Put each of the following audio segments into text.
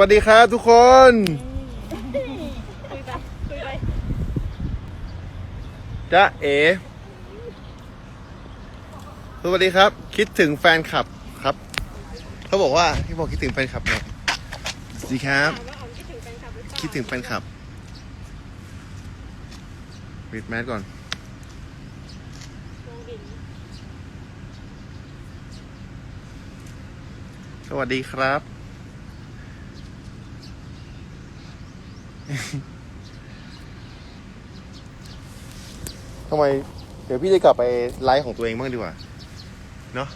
วัสดีครับทุกคน คุยไปคุยไปจ๊ะเอ๋สวัสดีครับ คิดถึงแฟนคลับครับ เขาบอกว่าที่บอกคิดถึงแฟนคลับเนี่ยสวัสดีครับ ถามว่าอ๋อมคิดถึงแฟนคลับหรือเปล่าคิดถึงแฟนคลับปิดแมสก่อนลงดินสวัสดีครับ ทำไม เดี๋ยวพี่จะกลับไปไลฟ์ของตัวเองบ้างดีกว่า เนาะ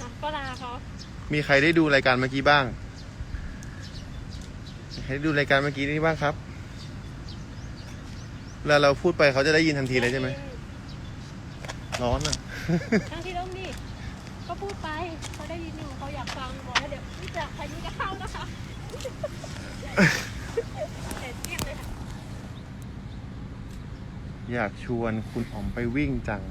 อะก็ลาเขามีใครได้ดูรายการเมื่อกี้บ้างมีใครได้ดูรายการเมื่อกี้นี้บ้างครับเวลาเราพูดไปเขาจะได้ยินทันทีเลยใช่ไหมร้อนอะทั้งที่ต้องนี่ก็พูดไปเขาได้ยินอยู่เขาอยากฟังบอกว่าเดี๋ยวนี่จะพายุจะเข้านะคะเสร็จเที่ยงเลยค่ะ อยากชวนคุณอ๋อมไปวิ่งจัง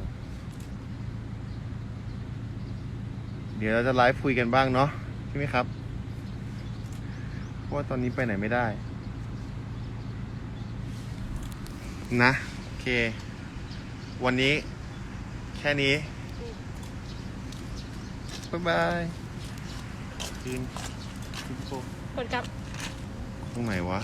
เดี๋ยวเราจะไลฟ์คุยกันบ้างเนาะใช่ไหมครับ เพราะว่าตอนนี้ไปไหนไม่ได้ นะ โอเค วันนี้แค่นี้ บ๊ายบายคืนคืนโปกดกลับ ตรงไหนวะ